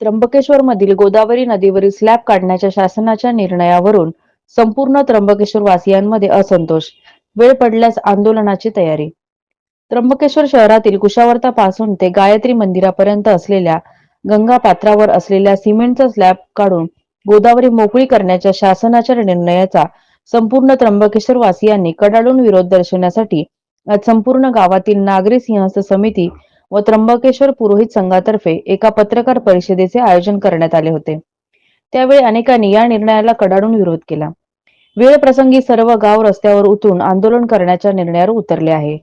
त्र्यंबकेश्वर मधील गोदावरी नदीवरील स्लॅब काढण्याच्या शासनाच्या निर्णयावरून संपूर्ण त्र्यंबकेश्वर वासियांमध्ये असंतोष. वेळ पडल्यास आंदोलनाची तयारी. त्र्यंबकेश्वर शहरातील कुशावर्ता पासून ते गायत्री मंदिरापर्यंत असलेल्या गंगा पात्रावर असलेल्या सिमेंटचा स्लॅब काढून गोदावरी मोकळी करण्याच्या शासनाच्या निर्णयाचा संपूर्ण त्र्यंबकेश्वर वासियांनी कडाडून विरोध दर्शवण्यासाठी आज संपूर्ण गावातील नागरी सिंहस्थ समिती व त्र्यंबकेश्वर पुरोहित संघातर्फे एका पत्रकार परिषदेचे आयोजन करण्यात आले होते. त्यावेळी अनेकांनी या निर्णयाला कडाडून विरोध केला. वेळ प्रसंगी सर्व गाव रस्त्यावर उतरून आंदोलन करण्याच्या निर्णयावर उतरले आहे.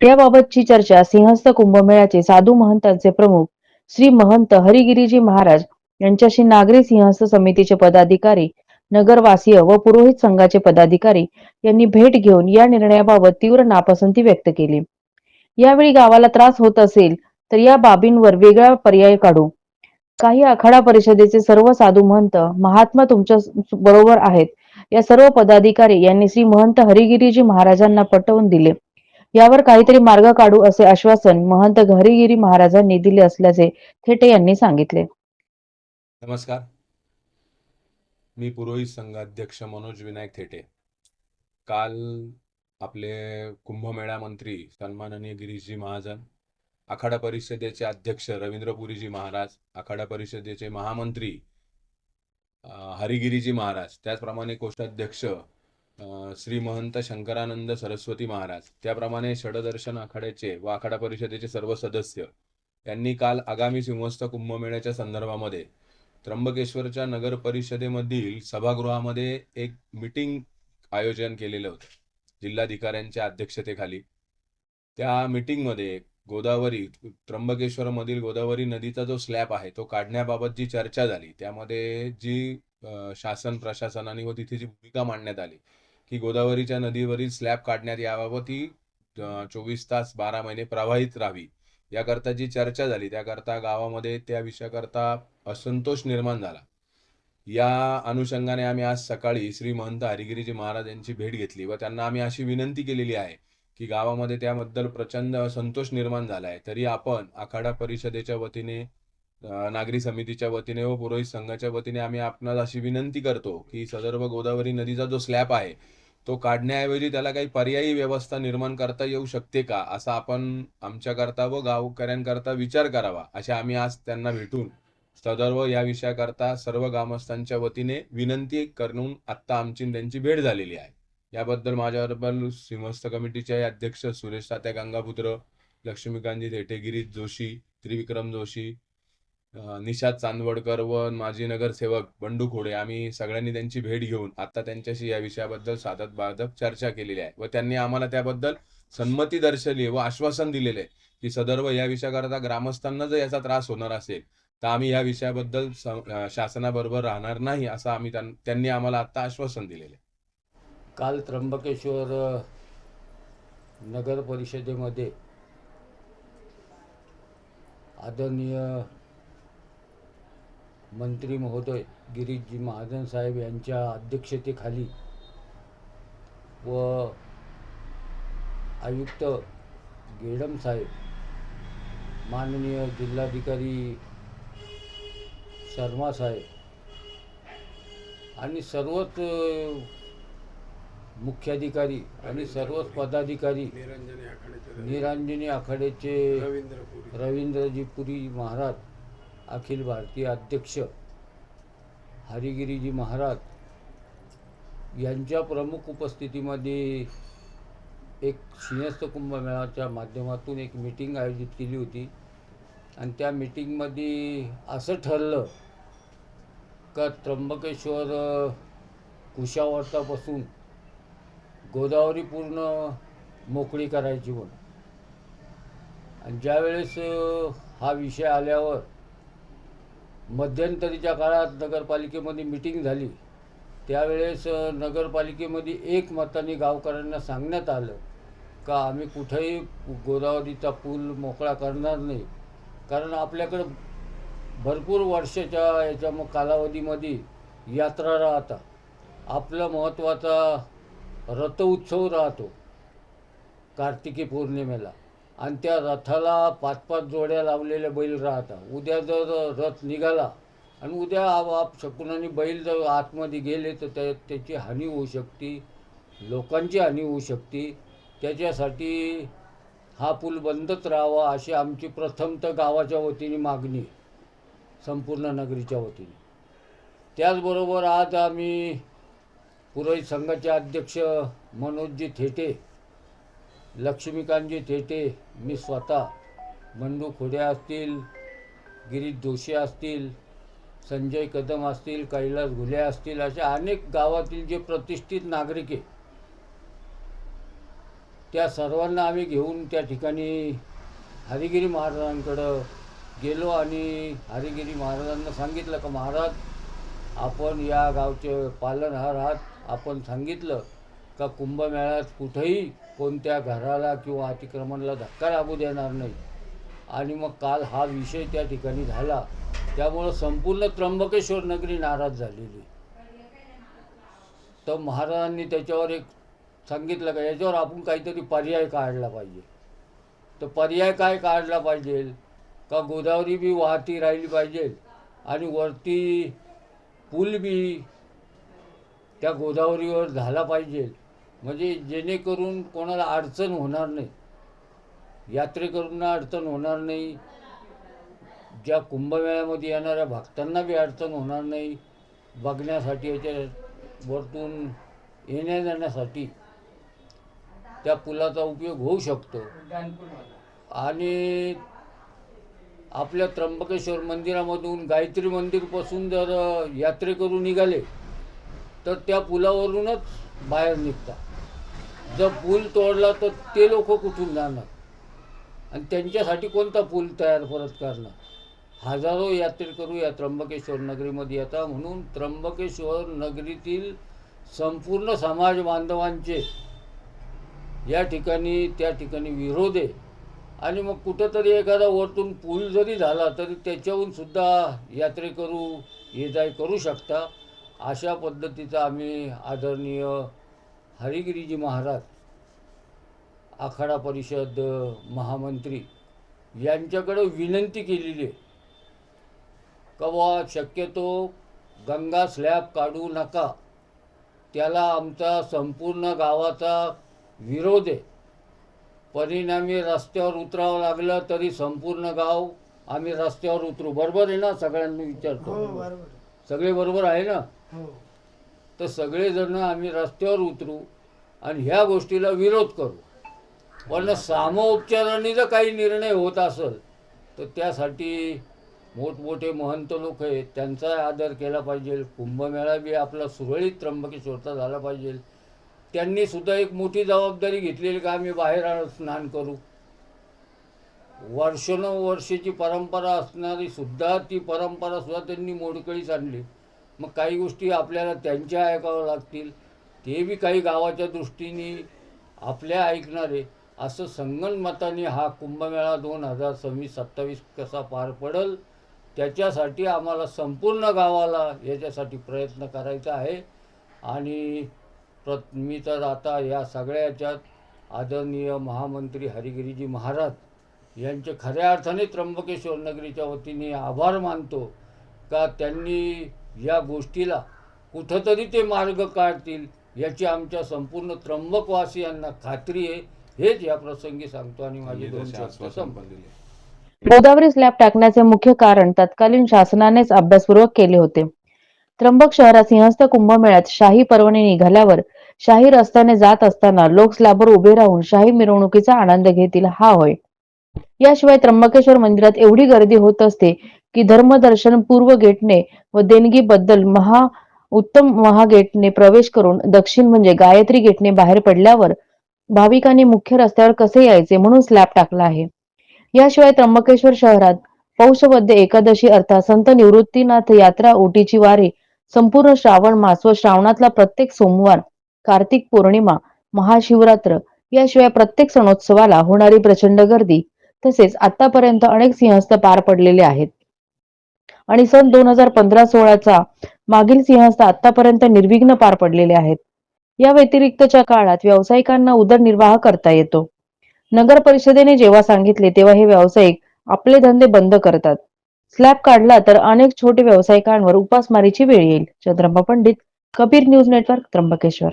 याबाबतची चर्चा सिंहस्थ कुंभमेळ्याचे साधू महंतांचे प्रमुख श्री महंत हरिगिरीजी महाराज यांच्याशी नागरी सिंहस्थ समितीचे पदाधिकारी नगरवासीय व पुरोहित संघाचे पदाधिकारी यांनी भेट घेऊन या निर्णयाबाबत तीव्र नापसंती व्यक्त केली. यावेळी गावाला त्रास होत असेल तर या बाबींवर वेगळा पर्याय काढू. काही आखाडा परिषदेचे सर्व साधू महंत महात्मा तुमच्या बरोबर आहेत. या सर्व पदाधिकारी यांनी श्री महंत हरिगिरीजी महाराजांना पटवून दिले. यावर काहीतरी मार्ग काढू असे आश्वासन महंत हरिगिरी महाराजांनी दिले असल्याचे थेटे यांनी सांगितले. नमस्कार. मी पुरोहित संघाध्यक्ष मनोज विनायक थेटे. काल आपले कुंभमेळा मंत्री सन्माननीय गिरीशजी महाजन आखाडा परिषदेचे अध्यक्ष रवींद्रपुरीजी महाराज आखाडा परिषदेचे महामंत्री हरिगिरीजी महाराज त्याचप्रमाणे कोषाध्यक्ष श्री महंत शंकरानंद सरस्वती महाराज त्याप्रमाणे षडदर्शन आखाड्याचे व आखाडा परिषदेचे सर्व सदस्य यांनी काल आगामी सिंहस्थ कुंभमेळ्याच्या संदर्भामध्ये त्र्यंबकेश्वरच्या नगर परिषदेमधील सभागृहामध्ये एक मीटिंग आयोजन केलेलं होतं. जिल्हाधिकाऱ्यांच्या अध्यक्षतेखाली. त्या मीटिंगमध्ये गोदावरी त्र्यंबकेश्वरमधील गोदावरी नदीचा जो स्लॅब आहे तो काढण्याबाबत जी चर्चा झाली त्यामध्ये जी शासन प्रशासनाने व तिथे जी भूमिका मांडण्यात आली की गोदावरीच्या नदीवरील स्लॅब काढण्यात याबाबत ही चोवीस तास बारा महिने प्रवाहित राहावी याकरता जी चर्चा झाली त्याकरता गावामध्ये त्या विषयाकरता असंतोष निर्माण झाला. या अनुषंगाने आम्ही आज सकाळी श्री महंत हरिगिरीजी महाराज यांची भेट घेतली व त्यांना आम्ही अशी विनंती केलेली आहे की गावामध्ये त्याबद्दल प्रचंड संतोष निर्माण झाला आहे. तरी आपण आखाडा परिषदेच्या वतीने नागरी समितीच्या वतीने व पुरोहित संघाच्या वतीने आम्ही आपणास अशी विनंती करतो की सदर्भ गोदावरी नदीचा जो स्लॅब आहे तो काढण्याऐवजी त्याला काही पर्यायी व्यवस्था निर्माण करता येऊ शकते का? असा आपण आमच्याकरता व गावकऱ्यांकरता विचार करावा असे आम्ही आज त्यांना भेटून सदर्व या विषयाकरता सर्व ग्रामस्थांच्या वतीने विनंती करून आत्ता आमची त्यांची भेट झालेली आहे. याबद्दल माझ्याबरोबर सिंहस्थ कमिटीचे अध्यक्ष सुरेश तात्या गंगापुत्र लक्ष्मीकांतजी थेटे गिरीश जोशी त्रिविक्रम जोशी निषाद चांदवडकर व माजी नगरसेवक बंडू खोडे आम्ही सगळ्यांनी त्यांची भेट घेऊन आता त्यांच्याशी या विषयाबद्दल साधत बाधक चर्चा केलेली आहे व त्यांनी आम्हाला त्याबद्दल संमती दर्शवली व आश्वासन दिलेले आहे की सदर्व या विषयाकरता ग्रामस्थांना जर याचा त्रास होणार असेल. तर आम्ही या विषयाबद्दल शासनाबरोबर राहणार नाही असं आम्ही त्यां- त्यांनी आम्हाला आता आश्वासन दिलेले काल त्र्यंबकेश्वर नगर परिषदेमध्ये आदरणीय मंत्री महोदय गिरीशजी महाजन साहेब यांच्या अध्यक्षतेखाली व आयुक्त गेडम साहेब माननीय जिल्हाधिकारी शर्मा साहेब. आणि सर्वच मुख्याधिकारी आणि सर्वच पदाधिकारी निरंजने आखाड्याचे निरांजनी आखाड्याचे रवींद्रपुरी रवींद्रजी पुरी महाराज अखिल भारतीय अध्यक्ष हरिगिरीजी महाराज यांच्या प्रमुख उपस्थितीमध्ये एक सिंहस्थ कुंभमेळाच्या माध्यमातून एक मीटिंग आयोजित केली होती. आणि त्या मीटिंगमध्ये असं ठरलं का त्र्यंबकेश्वर कुशावर्तापासून गोदावरी पूर्ण मोकळी करायची म्हणून. आणि ज्यावेळेस हा विषय आल्यावर मध्यंतरीच्या काळात नगरपालिकेमध्ये मिटिंग झाली. त्यावेळेस नगरपालिकेमध्ये एक मताने गावकऱ्यांना सांगण्यात आलं का आम्ही कुठेही गोदावरीचा पूल मोकळा करणार नाही. कारण आपल्याकडं भरपूर वर्षाच्या याच्या मग कालावधीमध्ये यात्रा राहतात आपला महत्त्वाचा रथउत्सव राहतो. कार्तिकी पौर्णिमेला. आणि त्या रथाला पाच पाच जोड्या लावलेल्या बैल राहतात उद्या जर रथ निघाला आणि उद्या आप आप शकुनाने बैल जर आतमध्ये गेले तर त्या त्याची हानी होऊ शकते. लोकांची हानी होऊ शकते. त्याच्यासाठी हा पूल बंदच राहावा अशी आमची प्रथमतः गावाच्या वतीने मागणी आहे. संपूर्ण नगरीच्या वतीने. त्याचबरोबर आज आम्ही पुरोहित संघाचे अध्यक्ष मनोजजी थेटे लक्ष्मीकांतजी थेटे मी स्वतः बंडू खोडे असतील गिरीश जोशी असतील संजय कदम असतील कैलास घुले असतील अशा अनेक गावातील जे प्रतिष्ठित नागरिक आहे त्या सर्वांना आम्ही घेऊन त्या ठिकाणी हरिगिरी महाराजांकडं गेलो आणि हरिगिरी महाराजांना सांगितलं का महाराज आपण या गावचे पालनहार आहात. आपण सांगितलं का कुंभमेळ्यात कुठेही कोणत्या घराला किंवा अतिक्रमणाला धक्का लागू देणार नाही. आणि मग काल हा विषय त्या ठिकाणी झाला. त्यामुळं संपूर्ण त्र्यंबकेश्वर नगरी नाराज झालेली. तर महाराजांनी त्याच्यावर एक सांगितलं का याच्यावर आपण काहीतरी पर्याय काढला पाहिजे. तर पर्याय काय काढला पाहिजे? का गोदावरी बी वाहती राहिली पाहिजे. आणि वरती पूल बी त्या गोदावरीवर झाला पाहिजे. म्हणजे जेणेकरून कोणाला अडचण होणार नाही. यात्रेकरूंना अडचण होणार नाही. ज्या कुंभमेळ्यामध्ये येणाऱ्या भक्तांना बी अडचण होणार नाही. बघण्यासाठी याच्या वरतून येण्या जाण्यासाठी त्या पुलाचा उपयोग होऊ शकतो. आणि आपल्या त्र्यंबकेश्वर मंदिरामधून गायत्री मंदिरपासून जर यात्रेकरू निघाले तर त्या पुलावरूनच बाहेर निघतात. जर पूल तोडला तर ते लोक कुठून जाणार? आणि त्यांच्यासाठी कोणता पूल तयार परत करणार? हजारो यात्रेकरू या त्र्यंबकेश्वर नगरीमध्ये येतात. म्हणून त्र्यंबकेश्वर नगरीतील संपूर्ण समाज बांधवांचे या ठिकाणी त्या ठिकाणी विरोध आहे. आणि मग कुठंतरी एखादा वरतून पूल जरी झाला तरी त्याच्याहून सुद्धा यात्रेकरू ये जाय करू शकता. अशा पद्धतीचा आम्ही आदरणीय हरिगिरीजी महाराज आखाडा परिषद महामंत्री यांच्याकडे विनंती केलेली आहे. कवा शक्यतो गंगा स्लॅब काढू नका. त्याला आमचा संपूर्ण गावाचा विरोध आहे. परिणामी रस्त्यावर उतरावं लागलं तरी संपूर्ण गाव आम्ही रस्त्यावर उतरू. बरोबर आहे ना? सगळ्यांना हो विचारतो बरोबर सगळे बरोबर आहे ना? हो. तर सगळेजण आम्ही रस्त्यावर उतरू आणि ह्या गोष्टीला विरोध करू. पण सामोपचाराने जर काही निर्णय होत असेल तर त्यासाठी मोठमोठे महंत लोक आहेत. त्यांचा आदर केला पाहिजे. कुंभमेळा बी आपला सुरळीत त्र्यंबकेश्वरचा झाला पाहिजे. त्यांनी सुद्धा एक मोठी जबाबदारी घेतलेली का आम्ही बाहेर स्नान करू. वर्षानुवर्षाची परंपरा असणारी सुद्धा ती परंपरा सुद्धा त्यांनी मोडकळीस आणली. मग काही गोष्टी आपल्याला त्यांच्या ऐकाव्या लागतील ते बी काही गावाच्या दृष्टीने आपल्या ऐकणारे. असं संगणमताने हा कुंभमेळा दोन हजार सव्वीस सत्तावीस कसा पार पडल त्याच्यासाठी आम्हाला संपूर्ण गावाला याच्यासाठी प्रयत्न करायचा आहे. आणि प्र मी तर आता या सगळ्या याच्यात आदरणीय महामंत्री हरिगिरीजी महाराज यांचे खऱ्या अर्थाने त्र्यंबकेश्वर नगरीच्या वतीने आभार मानतो का त्यांनी या गोष्टीला कुठंतरी ते मार्ग काढतील याची आमच्या संपूर्ण त्र्यंबकवासियांना खात्री आहे. हेच या प्रसंगी सांगतो आणि माझे दोन शब्द गोदावरी स्लॅब टाकण्याचे मुख्य कारण तत्कालीन शासनानेच अभ्यासपूर्वक केले होते. त्र्यंबक शहरात सिंहस्थ कुंभमेळ्यात शाही पर्वणी निघाल्यावर शाही रस्त्याने जात असताना लोक स्लॅबवर उभे राहून शाही मिरवणुकीचा आनंद घेतील. हा होय. याशिवाय त्र्यंबकेश्वर मंदिरात एवढी गर्दी होत असते की धर्मदर्शन पूर्व गेटने व देणगीबद्दल महा उत्तम महागेटने प्रवेश करून दक्षिण म्हणजे गायत्री गेटने बाहेर पडल्यावर भाविकांनी मुख्य रस्त्यावर कसे यायचे म्हणून स्लॅब टाकला आहे. याशिवाय त्र्यंबकेश्वर शहरात पौषवद्य एकादशी अर्थात संत निवृत्तीनाथ यात्रा ओटीची वारी संपूर्ण श्रावण मास व श्रावणातला प्रत्येक सोमवार कार्तिक पौर्णिमा महाशिवरात्र याशिवाय प्रत्येक सणोत्सवाला होणारी प्रचंड गर्दी तसेच आतापर्यंत अनेक सिंहस्थ पार पडलेले आहेत. आणि सन दोन हजार पंधरा सोळाचा मागील सिंहस्थ आतापर्यंत निर्विघ्न पार पडलेले आहेत. या व्यतिरिक्तच्या काळात व्यावसायिकांना उदरनिर्वाह करता येतो. नगर परिषदेने जेव्हा सांगितले तेव्हा हे व्यावसायिक आपले धंदे बंद करतात. स्लॅब काढला तर अनेक छोटे व्यावसायिकांवर उपासमारीची वेळ येईल. Chandrappa Pandit Kabir news network Trimbakeshwar.